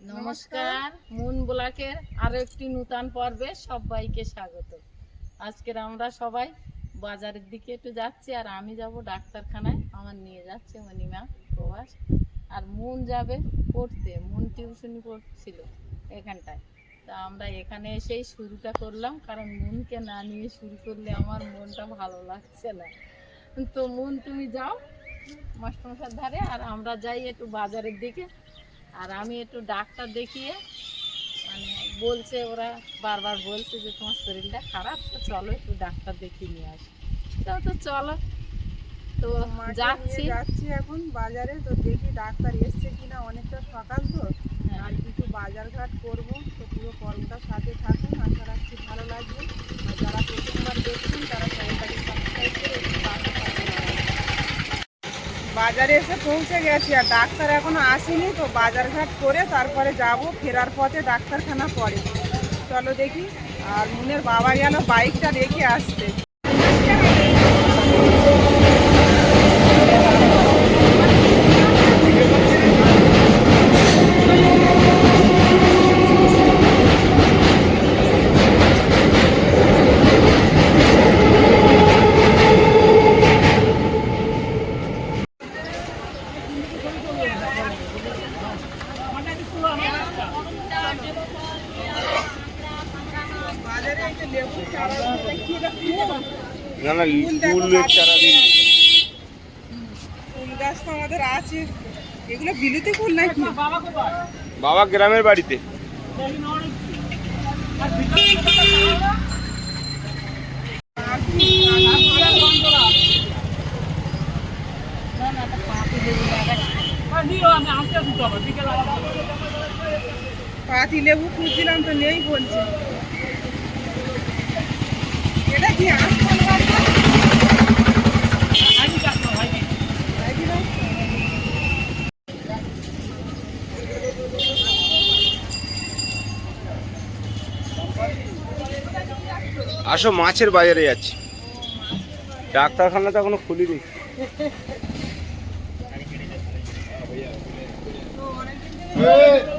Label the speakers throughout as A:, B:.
A: নমস্কার। মুন ব্লকের আরও একটি নূতন পর্বে সবাইকে স্বাগত। আজকের আমরা সবাই বাজারের দিকে একটু যাচ্ছি আর আমি যাব ডাক্তারখানায়। আমার নিয়ে যাচ্ছে মণিমা প্রবাস। আর মুন যাবে পড়তে। মুন টিউশনি পড়ছিল এখানটায়। তা আমরা এখানে এসেই শুরুটা করলাম কারণ মুনকে না নিয়ে শুরু করলে আমার মনটা ভালো লাগছে না। তো মুন তুমি যাও মাস্টারমশার ধারে আর আমরা যাই একটু বাজারের দিকে। আর আমি একটু ডাক্তার দেখিয়ে মানে বলছে ওরা বারবার বলছে যে তোমার শরীরটা খারাপ তো চলো একটু ডাক্তার দেখিয়ে নিয়ে আসি। তো তো চলো। তো যাচ্ছি।
B: যাচ্ছি এখন বাজারে তো দেখি ডাক্তার এসছে কিনা অনেকটা সকাল তো।
A: হ্যাঁ।
B: আর কিছু বাজার ঘাট করব তো পুরো পর্বটার সাথে থাকুন আশা রাখছি ভালো লাগবে। আর যারা প্রথমবার দেখছেন তারা চ্যানেলটাকে সাবস্ক্রাইব করে একটু পাশে থাকুন। বাজারে এসে পৌঁছে গেছি আর ডাক্তার এখনও আসেনি, তো বাজার ঘাট করে তারপরে যাব, ফেরার পথে ডাক্তারখানা পড়ে চলো দেখি, আর মুনের বাবা গেল বাইকটা রেখে আসতে বাজারে এই যে লেবু চারা কি এটা ফুল?
C: না না ফুলের চারা দিন
B: ফুল গাছ তো আমাদের আছে এগুলো বিলুতি ফুল নাকি
C: বাবা গ্রামের বাড়িতে
B: পাতি লেবু খুঁজছিলাম তো নেই বলছে। এটা কি?
C: আসো মাছের বাজারে যাচ্ছি। ডাক্তারখানা তো এখনও খুলিনি
B: দেখো,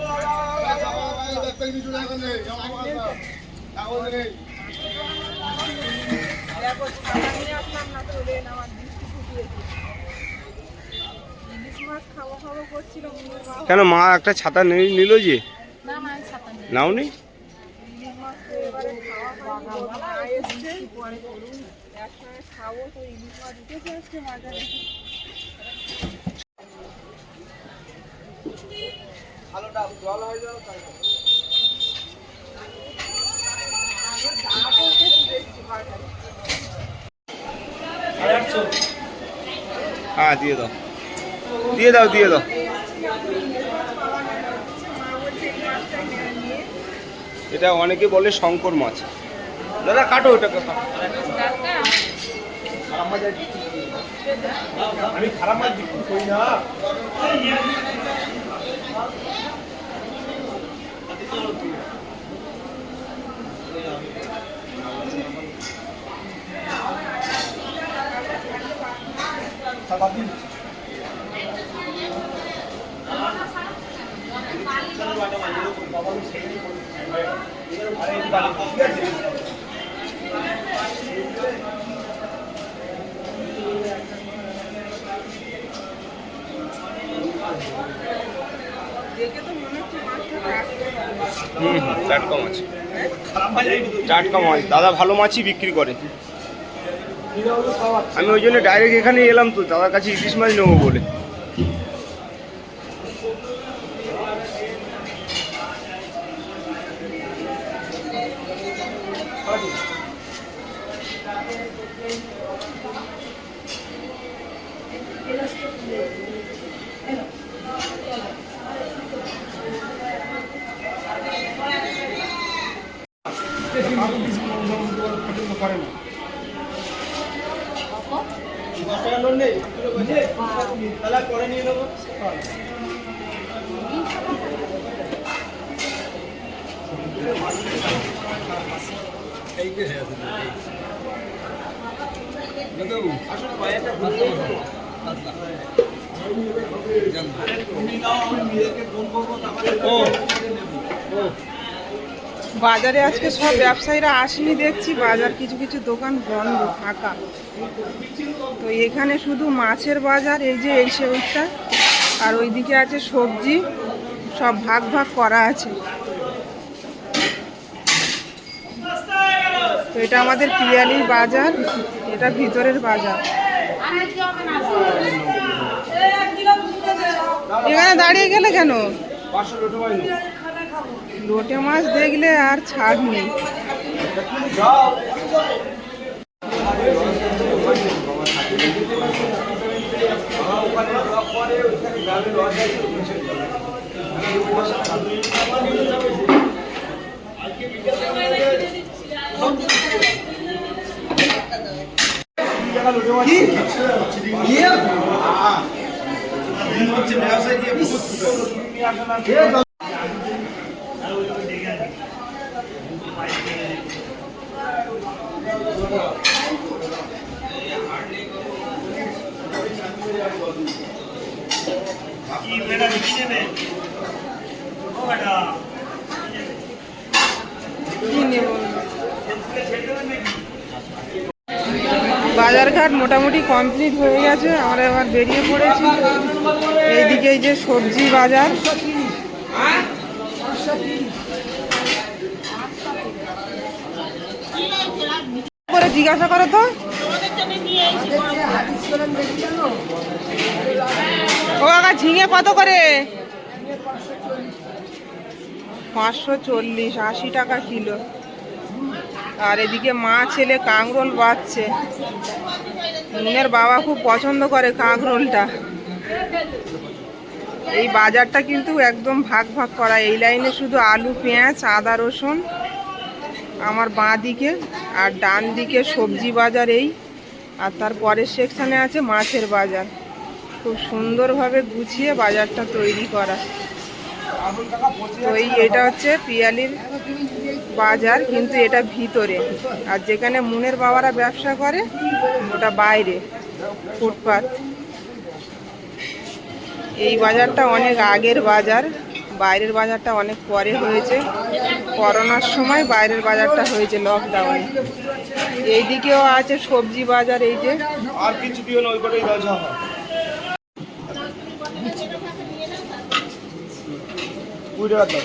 C: কেন মা একটা ছাতা নিল যে?
A: না না আমি ছাতা নেই
C: নাও নি
B: এবারে খাওয়া হয়নি, ওর মা এসছে, পরে করুন। একসঙ্গে খাব তো ইলিশ মাছ উঠেছে আজকে বাজারে। যাব একটু দেখছি বাজারে।
C: হ্যাঁ দিয়ে দাও। দিয়ে দাও দিয়ে দাও। এটা অনেকে বলে শঙ্কর মাছ। দাদা, কাটো ওটা কথা আমি খারাপ মাছ বিক্রি করি না
B: দেখে তো মনে হচ্ছে মাছটা টাটকা।
C: হুম হুম টাটকা মাছ টাটকা মাছ দাদা ভালো মাছই বিক্রি করে। আমি ওই জন্য ডাইরেক্ট এখানে এলাম তো দাদার কাছে ইলিশ মাছ নেব বলে ও
B: বাজারে আজকে সব ব্যবসায়ীরা আসেনি, দেখছি বাজার কিছু কিছু দোকান বন্ধ, ফাঁকা। তো এখানে শুধু মাছের বাজার, এই যে এই সেউটা আর ওইদিকে আছে সবজি, সব ভাগ ভাগ করা আছে। তো এটা আমাদের পিয়ালির বাজার, এটা ভিতরের বাজার। এখানে দাঁড়িয়ে গেলে কেন? লোটে মাছ দেখলে আর ছাড় নেই। কি নেব বাজারঘাট মোটামুটি কমপ্লিট হয়ে গেছে, আমরা এবার বেরিয়ে পড়েছি। এইদিকে যে সবজি বাজার। করে জিজ্ঞাসা করো তো। ও কাকা, ঝিঙে কত করে? পাঁচশো চল্লিশ, আশি টাকা কিলো। আর এদিকে মা ছেলে কাঁকরোল বাচ্ছে। মুনের বাবা খুব পছন্দ করে কাঁকরোলটা এই বাজারটা কিন্তু একদম ভাগ ভাগ করা। এই লাইনে শুধু আলু, পেঁয়াজ, আদা, রসুন, আমার বাঁ দিকে আর ডান দিকে সবজি বাজার এই। আর তার পরের সেকশানে আছে মাছের বাজার। খুব সুন্দরভাবে গুছিয়ে বাজারটা তৈরি করা। তো এই এটা হচ্ছে পিয়ালির বাজার, কিন্তু এটা ভিতরে। আর যেখানে মুনের বাবারা ব্যবসা করে, ওটা বাইরে, ফুটপাত। এই বাজারটা অনেক আগের বাজার, বাইরের বাজারটা অনেক পরে হয়েছে। করোনার সময় বাইরের বাজারটা হয়েছে লকডাউনে এইদিকেও আছে সবজি বাজার, এই যে।
C: আর কিছু কটাই দাও যা হয় কুড়ি টাকা দাও।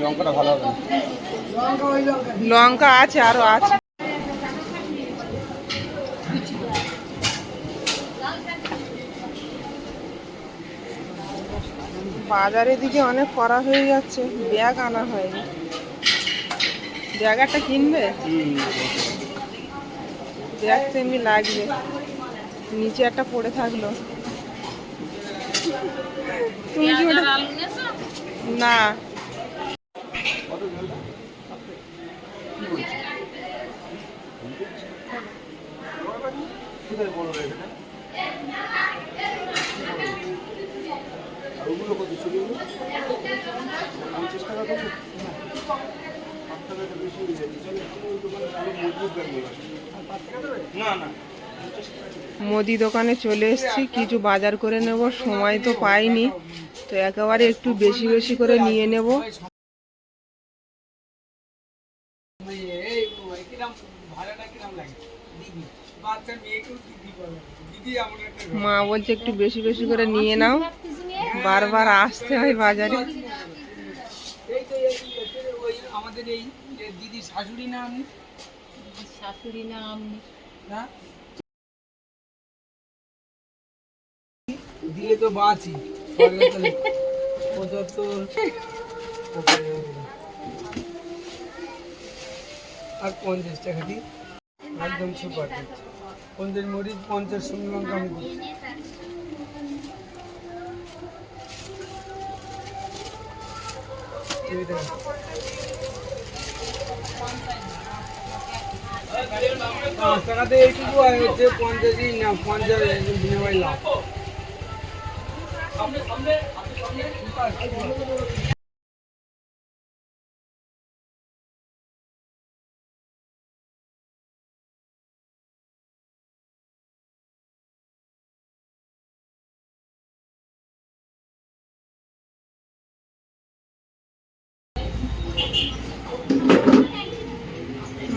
C: লঙ্কাটা ভালো হবে।
B: লঙ্কা আছে আরও আছে। বাজারের দিকে অনেক করা হয়ে যাচ্ছে ব্যাগ আনা হয়নি। ব্যাগ একটা কিনবে? ব্যাগ তো এমনি লাগবে। নিচে একটা পড়ে থাকল তুমি না
C: ওগুলো কত। না না
B: মুদি দোকানে চলে এসেছি কিছু বাজার করে নেব সময় তো পাইনি তো একেবারে একটু বেশি বেশি করে নিয়ে নেব। মা বলছে একটু বেশি বেশি করে নিয়ে নাও বারবার আসতে হয় বাজারে।
D: এই তো এই এদের ওই আমাদের এই দিদি শাশুড়ি না আমি
A: শাশুড়ি না আপনি
D: না? দিলে তো বাঁচি। আর পঞ্চাশ টাকা দিই একদম সুপার পঞ্চাশ মরিচ, পঞ্চাশ শুকনো লঙ্কা আমি দেখো। পাঁচ টাকাতে এইটুকু হচ্ছে পঞ্চাশই না পঞ্চাশ বিনিময় লাভ।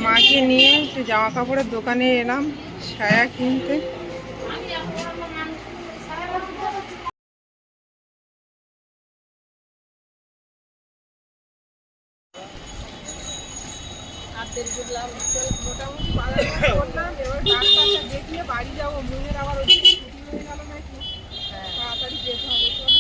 B: মাকে নিয়ে সে জামা কাপড়ের দোকানে এলাম ছায়া কিনতে কিনতে। মোটামুটি বাজার করলাম। এবার ডাক্তারটা দেখিয়ে বাড়ি যাব। মনের আবার ওদিকে ছুটি হয়ে গেল নাকি? তাড়াতাড়ি যেতে হবে চলো।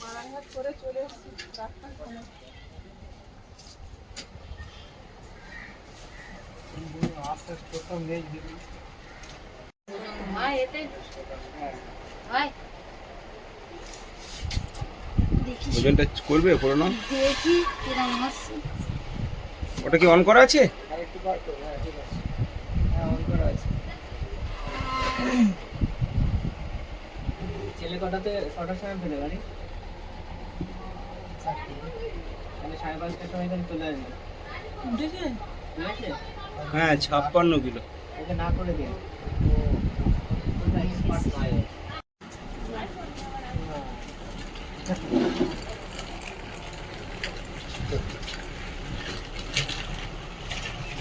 B: মারাঘাট করে চলে এসেছি ডাক্তারখানা
D: আপনার কোথাও নেই দিদি
A: ভাই এতে ভাই
C: ওজনটা করবে করে ওটা কি অন করা আছে?
D: হ্যাঁ হ্যাঁ ছেলে কটাতে কটার সময় ফেলে তাহলে সাড়ে পাঁচটার সময় এখানে চলে আসবে। ঠিক আছে
C: হ্যাঁ ছাপ্পান্ন কিলো।
D: ওকে না করে দিন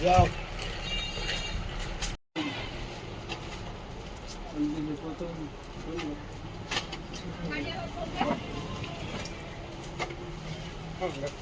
D: যাও প্রথম হ্যাঁ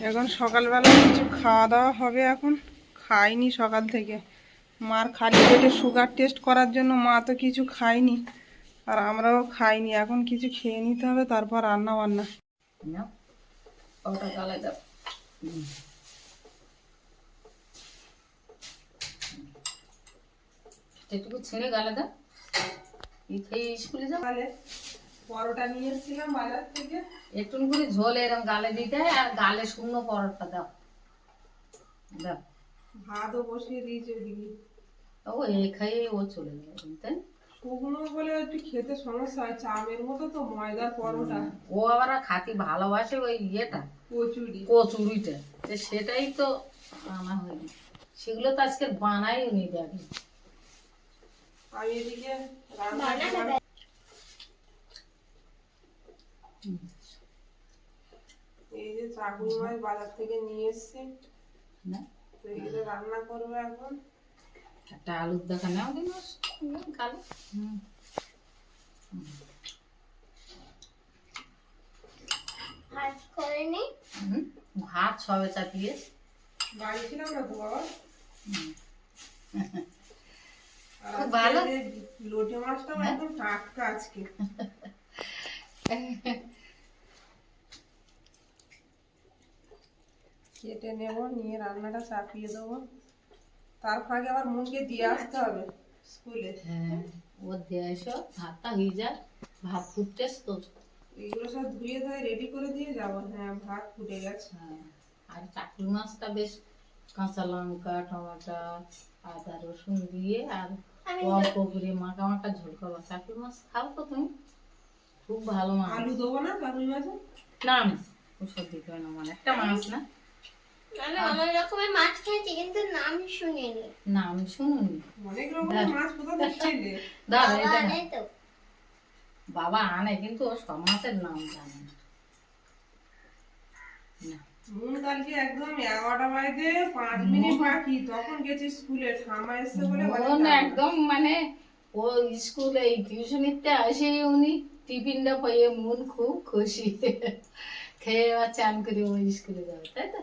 D: এখন
B: সকালবেলা কিছু খাওয়া দাওয়া হবে এখন। খাইনি সকাল থেকে। মার খালি পেটে সুগার টেস্ট করার জন্য মা তো কিছু খায়নি। আর আমরাও খাইনি। এখন কিছু খেয়ে নিতে হবে তারপর রান্না বান্না
A: ছেড়ে গালে দাও। স্কুলে যাও।
B: তাহলে পরোটা নিয়ে এসেছিলাম বাজার থেকে।
A: একটু করে ঝোল এরকম গালে দিতে হয় আর গালে শুকনো পরোটা দাও। দাও।
B: ভাতও বসিয়ে দিয়েছি ওদিকে
A: ও এ খাইয়ে ও চলে যাবে তাই?
B: শুকনো বলে একটু খেতে সমস্যা হয় চামের মতো তো ময়দার পরোটা।
A: ও আবার খাতি ভালোবাসে ওই ইয়েটা।
B: কচুরি।
A: কচুরিটা। তো সেটাই তো আনা হয়নি। সেগুলো তো আজকে বানাই নি দেখি
B: আমি এদিকে রান্না করলাম। এই যে চাকুরি মাছ বাজার থেকে নিয়ে এসছি।
A: না।
B: তো রান্না করব এখন।
A: একটা আলুর দেখা নাও দিন কালো। হুম। হুম, ভাত সবে চাপিয়ে।
B: বাড়ি ছিলাম না তো বাবা?
A: ভালো।
B: লোটে মাছটাও একদম টাটকা আজকে। কেটে নেব নিয়ে রান্নাটা চাপিয়ে দেবো। তার ফাঁকে আবার মুখে দিয়ে আসতে হবে স্কুলে।
A: হ্যাঁ ও দিয়ে এসো ভাতটা হয়ে যায় ভাত ফুটতেস তো।
B: এগুলো সব ধুয়ে ধুয়ে রেডি করে দিয়ে যাব। হ্যাঁ ভাত ফুটে গেছে।
A: হ্যাঁ আর চাকরি মাছটা বেশ কাঁচা লঙ্কা টমেটো আদা রসুন দিয়ে আর অল্প করে মাখা মাখা ঝোল করব। চাকুর মাছ খাও তো তুমি। খুব ভালো মাছ।
B: আলু দেবো না চাকরি মাছে?
A: না না ওসব দিতে হয় না মানে একটা মাছ না।
E: অনেক রকমের মাছ খেয়েছি কিন্তু নাম শুনিনি।
A: না আমি
B: অনেক রকমের মাছ কোথা থেকে খেলে
E: বাবা আনে তো।
A: বাবা আনে কিন্তু ও সব মাছের নাম জানে না। না।
B: কালকে একদম এগারোটা বাজে পাঁচ মিনিট বাকি তখন গেছি স্কুলে। ঠামা এসছে বলে
A: একদম মানে ও স্কুলে এই টিউশনিতে আসে উনি টিফিনটা পেয়ে মন খুব খুশি। খেয়ে আবার চান করে ও স্কুলে যাবে তাই তো?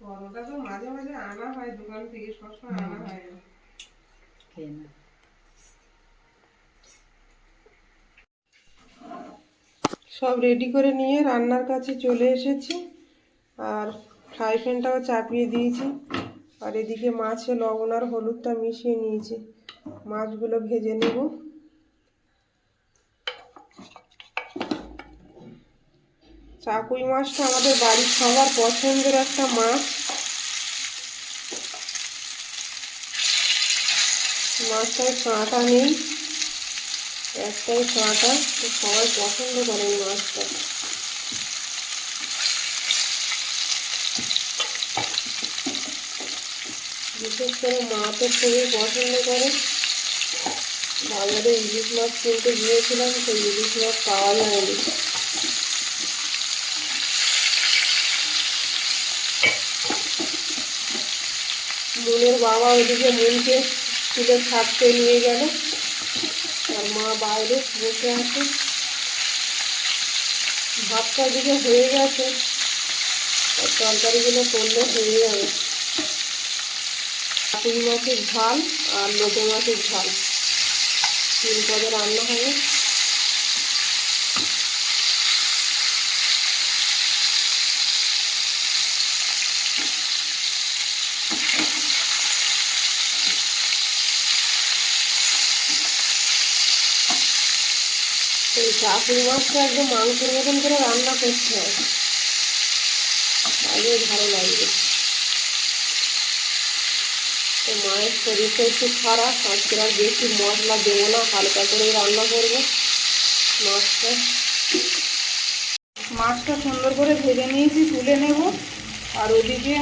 B: পরোটা তো মাঝে মাঝে আনা হয় দোকান থেকে সবসময় আনা হয় না
A: খেয়ে না
B: সব রেডি করে নিয়ে রান্নার কাছে চলে এসেছি। আর ফ্রাই প্যানটাও চাপিয়ে দিয়েছি। আর এদিকে মাছে লবণ আর হলুদটা মিশিয়ে নিয়েছি। মাছগুলো ভেজে নেব। চাকুই মাছটা আমাদের বাড়ির সবার পছন্দের একটা মাছ। মাছটায় কাঁটা নেই, একটাই কাঁটা সবাই পছন্দ করে এই মাছটা। বিশেষ করে মা তো খুবই পছন্দ করে। বাজারে ইলিশ মাছ কিনতে গিয়েছিলাম সেই ইলিশ মাছ পাওয়া যায়নি। মুনের বাবা ওদিকে মুনকে তুলে ছাড়তে নিয়ে গেল। আর মা বাইরে বসে আছে। ভাতটা দিকে হয়ে গেছে। আর তরকারিগুলো করলে হয়ে যাবে। কাকুই মাছের ঝাল আর লোটে মাছের ঝাল। তিন পদে রান্না হবে এই চাকুরি মাছটা একদম মাংসের মতন করে রান্না করতে হয় তাহলে ভালো লাগবে। তো মায়ের শরীরটা একটু খারাপ আজকে আর বেশি মশলা দেবো না, হালকা করে রান্না করব। মাছটা। মাছটা সুন্দর করে ভেজে নিয়েছি, তুলে নেব। আর ওদিকে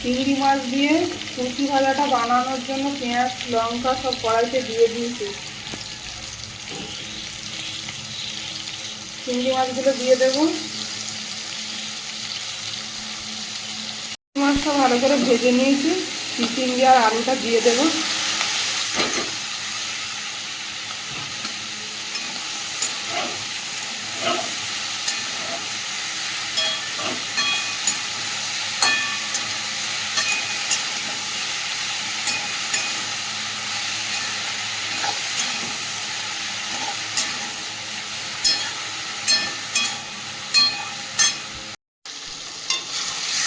B: চিংড়ি মাছ দিয়ে কুচি ভাজাটা বানানোর জন্য পেঁয়াজ, লঙ্কা সব কড়াইতে দিয়ে দিয়েছি। চিংড়ি মাছগুলো দিয়ে দেবো। মাছটা ভালো করে ভেজে নিয়েছি। চিংড়ি আর আলুটা দিয়ে দেবো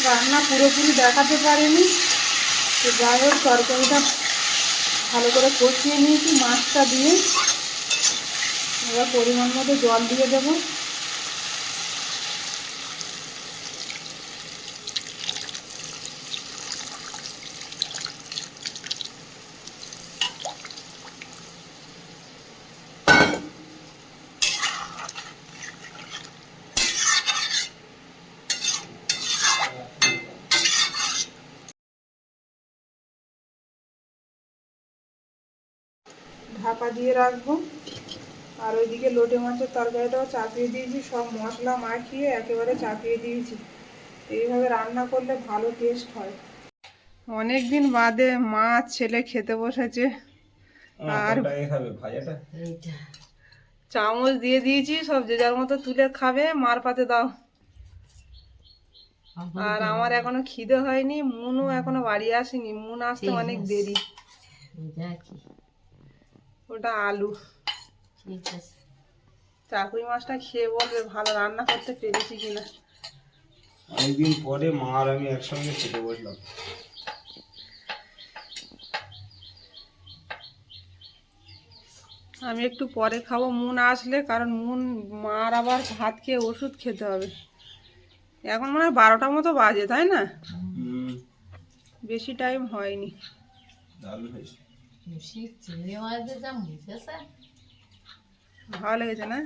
B: রান্না পুরোপুরি দেখাতে পারেনি। তো যাই হোক, তরকারিটা ভালো করে কষিয়ে নিয়েছি মাছটা দিয়ে। এবার পরিমাণ মতো জল দিয়ে দেবো। ঢাকা দিয়ে রাখব। আর ওইদিকে লোটে মাছের তরকারিটাও চাপিয়ে দিয়েছি। সব মশলা মাখিয়ে একেবারে চাপিয়ে দিয়েছি। এইভাবে রান্না করলে ভালো টেস্ট হয়। অনেক দিন বাদে মা ছেলে খেতে বসেছে। আর
C: খাবে ভাজাটা
B: চামচ দিয়ে দিয়েছি সব যে যার মতো তুলে খাবে মার পাতে দাও। আর আমার এখনও খিদে হয়নি মুনও এখনও বাড়ি আসেনি মুন আসতে অনেক দেরি। ওটা আলু।
A: ঠিক আছে।
B: চাকুই মাছটা খেয়ে বলবে ভালো রান্না করতে পেরেছি কিনা।
C: অনেকদিন পরে মা আর আমি একসঙ্গে খেতে বসলাম।
B: আমি একটু পরে খাব মুন আসলে কারণ মুন মার আবার ভাত খেয়ে ওষুধ খেতে হবে। এখন মনে হয় বারোটার মতো বাজে তাই না? বেশি টাইম হয়নি।
C: দারুণ হয়েছে।
A: চিংড়ি যা
B: ভালো লেগেছে না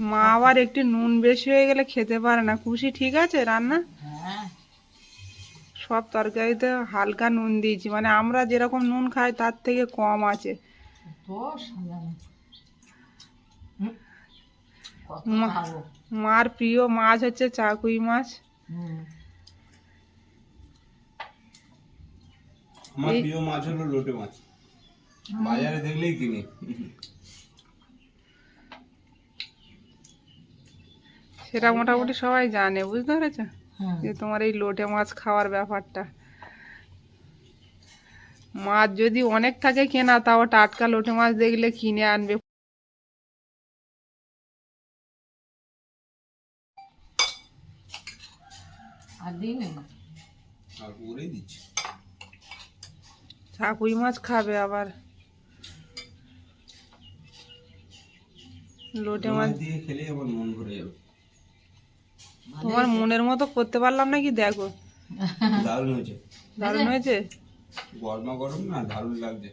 B: মা আবার একটু নুন বেশি হয়ে গেলে খেতে পারে না। খুশি ঠিক আছে রান্না?
A: হ্যাঁ।
B: সব তরকারিতে হালকা নুন দিয়েছি। মানে আমরা যেরকম নুন খাই তার থেকে কম আছে। মার প্রিয় মাছ হচ্ছে চাকুই মাছ।
C: আমার প্রিয় মাছ হলো লোটে মাছ। বাজারে দেখলেই কিনি।
B: সেটা মোটামুটি সবাই জানে বুঝতে পেরেছ?
A: হুম
B: যে তোমার এই লোটে মাছ খাওয়ার ব্যাপারটা। মাছ যদি অনেক থাকে কেনা তাও টাটকা লোটে মাছ দেখলে কিনে আনবে।
A: আর দিন
C: আর ওরেই দিচ্ছি।
B: চাকুই মাছ খাবে আবার। লোটে মাছ
C: দিয়ে খেলে আমার মন ভরে যাবে।
B: তোমার মনের মতো করতে পারলাম নাকি? দেখো।
C: দারুণ হয়েছে।
B: দারুণ হয়েছে?
C: গরমা গরম না দারুণ লাগছে।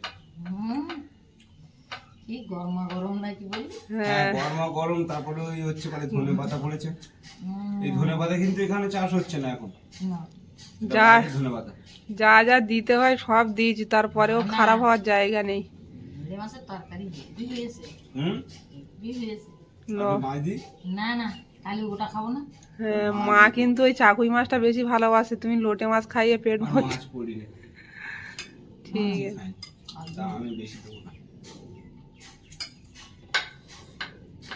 A: কি গরমা গরম নাকি বলি
C: হ্যাঁ।
B: হ্যাঁ
C: গরমা গরম তারপরে ওই হচ্ছে মানে ধনে পাতা পড়েছে এই ধনে পাতা কিন্তু এখানে চাষ হচ্ছে না এখন।
A: না।
B: যা যা যা দিতে হয় সব দিয়েছি তারপরেও খারাপ হওয়ার জায়গা নেই।
A: না না। ওটা খাব না?
B: হ্যাঁ, মা কিন্তু ওই চাকুই মাছটা বেশি ভালোবাসে। তুমি লোটে মাছ খাইয়ে পেট
C: আর
B: ভর
C: মাছ পড়ি না
B: ঠিক আছে
C: হ্যাঁ, তা আমি বেশি দেবো না আমার এটা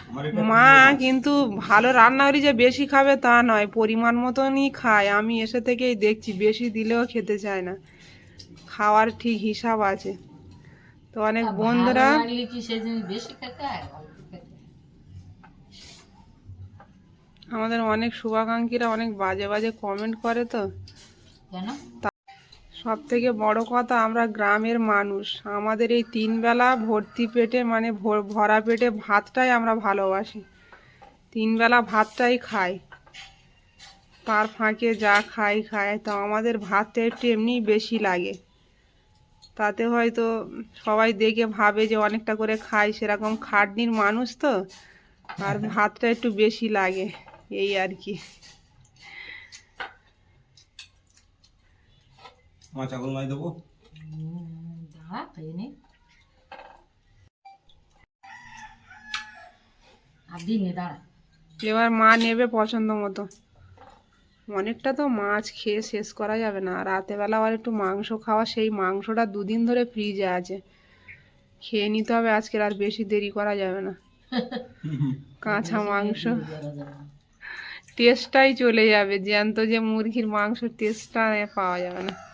B: মা কিন্তু ভালো রান্না করি যে বেশি খাবে তা নয় পরিমাণ মতনই খায়। আমি এসে থেকেই দেখছি বেশি দিলেও খেতে চায় না। খাওয়ার ঠিক হিসাব আছে। তো অনেক বন্ধুরা? আমাদের অনেক শুভাকাঙ্ক্ষীরা অনেক বাজে বাজে কমেন্ট করে তো। সব থেকে বড় কথা আমরা গ্রামের মানুষ। আমাদের এই তিন বেলা ভর্তি পেটে মানে ভর- পেটে ভাতটাই আমরা ভালোবাসি। তিন বেলা ভাতটাই খাই। তার ফাঁকে যা খাই খাই। তো আমাদের ভাতটা একটু এমনিই বেশি লাগে। তাতে হয়তো সবাই দেখে ভাবে যে অনেকটা করে খাই, সেরকম খাটনির মানুষ তো। আর ভাতটা একটু বেশি লাগে, এই আর কি।
C: আমার চাকল মাছ দেবো।
A: দাঁড়া খেয়ে নে। আর দিনে দাঁড়া।
B: এবার মা নেবে পছন্দ মতো। অনেকটা তো মাছ খেয়ে শেষ করা যাবে না। রাতেবেলা আবার একটু মাংস খাওয়া সেই মাংসটা দুদিন ধরে ফ্রিজে আছে। খেয়ে নিতে হবে আজকের আর বেশি দেরি করা যাবে না। কাঁচা মাংস। টেস্টটাই চলে যাবে। জ্যান্ত যে মুরগির মাংস টেস্টটা পাওয়া যাবে না হুম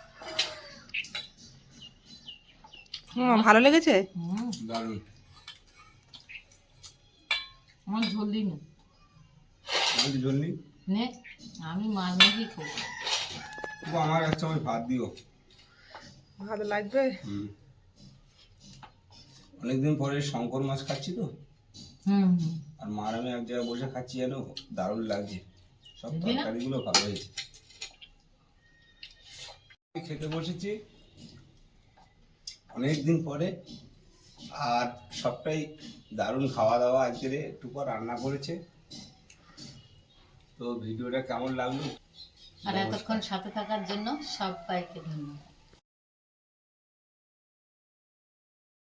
B: ভালো লেগেছে?
A: হুম
C: দারুণ।
A: আমার ঝোল দিন
C: আমি তো
A: নে আমি মাছ মুরগি খাব।
C: তবু আমার এক চামচ ভাত দিও।
B: ভালো লাগবে?
C: অনেকদিন পরে শঙ্কর মাছ খাচ্ছি তো।
A: হুম
C: আর মার আমি এক জায়গায় বসে খাচ্ছি যেন দারুণ লাগছে। সব তরকারিগুলো ভালো হয়েছে। আমি খেতে বসেছি অনেকদিন পরে আর সবটাই দারুণ খাওয়া দাওয়া আজকে একটু পর রান্না করেছে। তো ভিডিওটা কেমন লাগল?
A: আর এতক্ষণ সাথে থাকার জন্য সবাইকে ধন্যবাদ।